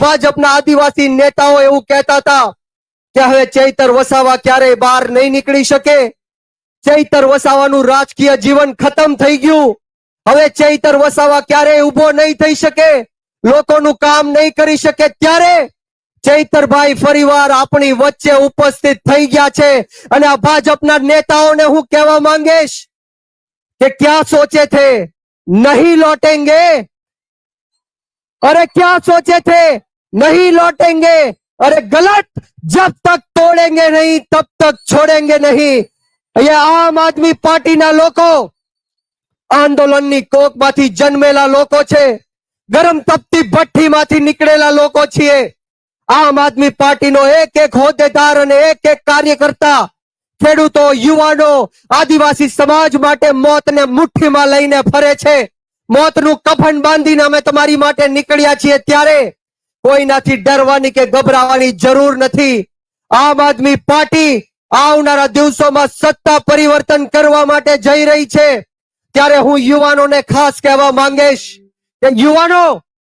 ભાજપના આદિવાસી નેતાઓ એવું કહેતા હતા કે હવે ચૈતર વસાવા ક્યારેય બહાર નહીં નીકળી શકે. ચૈતર વસાવાનું રાજકીય જીવન ખતમ થઈ ગયું. હવે ચૈતર વસાવા ક્યારેય ઊભો નહીં થઈ શકે. લોકોનું કામ નહીં કરી શકે ત્યારે ચૈતરભાઈ ફરીવાર આપણી વચ્ચે ઉપસ્થિત થઈ ગયા છે. અને આ ભાજપના નેતાઓને હું કહેવા માંગીશ કે ક્યાં સોચે થે નહીં લૌટેંગે. અરે ક્યાં સોચે થે नहीं लौटेंगे अरे गलत जब तक तोड़ेंगे नहीं तब तक छोड़ेंगे नहीं ये આમ આદમી પાર્ટીના લોકો આંદોલનની કોકમાંથી જન્મેલા લોકો છે ગરમ તપતી ભઠ્ઠીમાંથી નીકળેલા લોકો છીએ આમ આદમી પાર્ટીનો એક એક હોદ્દેદાર અને એક એક કાર્યકર્તા ખેડૂતો યુવાનો આદિવાસી સમાજ માટે મોતને મુઠ્ઠીમાં લઈને ફરે છે મોતનું કફન બાંધીને અમે તમારી માટે નીકળ્યા છીએ ત્યારે કોઈનાથી ડરવાની કે ગભરાવાની જરૂર નથી. આમ આદમી પાર્ટી આવનારા દિવસોમાં સત્તા પરિવર્તન કરવા માટે જઈ રહી છે. ત્યારે હું યુવાનોને ખાસ કહેવા માંગીશ કે યુવાનો,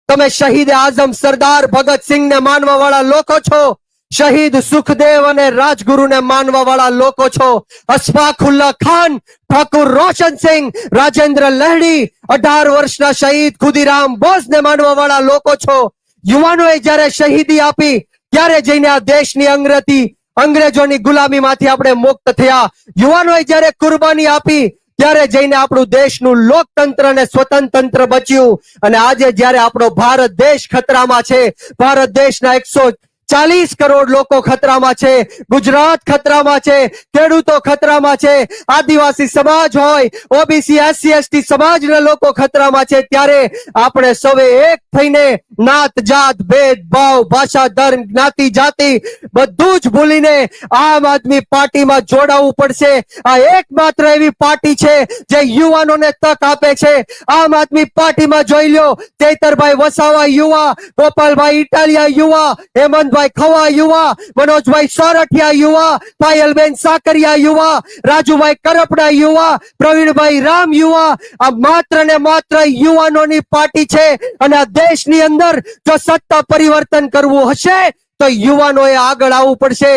તમે શહીદ આઝમ સરદાર ભગતસિંહને માનવા વાળા લોકો છો. શહીદ સુખદેવ અને રાજગુરુને માનવા વાળા લોકો છો. અશફાકુલ્લા ખાન, ઠાકુર રોશનસિંહ રાજેન્દ્ર લહેડી, અઢાર વર્ષના શહીદ ખુદીરામ બોઝને માનવા વાળા લોકો છો. યુવાનોએ જ્યારે શહીદી આપી, ત્યારે જઈને આ દેશની અંગ્રેજી, અંગ્રેજોની ગુલામીમાંથી આપણે મુક્ત થયા. યુવાનોએ જ્યારે કુરબાની આપી, ત્યારે જઈને આપણું દેશનું લોકતંત્ર અને સ્વતંત્ર બચ્યું. અને આજે જ્યારે આપણો ભારત દેશ ખતરામાં છે, ભારત દેશના એકસો ચાલીસ કરોડ લોકો ખતરામાં છે. ગુજરાત ખતરામાં છે. ખેડૂતો ખતરામાં છે. આદિવાસી સમાજ હોય, ઓબીસી, એસસી, એસટી સમાજના લોકો ખતરામાં છે ત્યારે આપણે સૌએ એક થઈને નાત, જાત ભેદભાવ ભાષા, ધર્મ, જ્ઞાતિ, જાતિ બધું જ ભૂલીને આમ આદમી પાર્ટીમાં જોડાવવું પડશે. આ એકમાત્ર એવી પાર્ટી છે જે યુવાનોને તક આપે છે. આમ આદમી પાર્ટીમાં જોઈ લ્યો. ચૈતરભાઈ વસાવા યુવા, ગોપાલભાઈ ઇટાલિયા યુવા, હેમંતભાઈ ખવા યુવા, મનોજભાઈ સોરઠિયા યુવા, પાયલબેન સાકરિયા યુવા, રાજુભાઈ કરપડા યુવા, પ્રવીણભાઈ રામ યુવા, આ માત્ર ને માત્ર યુવાનોની પાર્ટી છે અને આ દેશની અંદર જો સત્તા પરિવર્તન કરવું હશે, તો યુવાનોએ આગળ આવવું પડશે.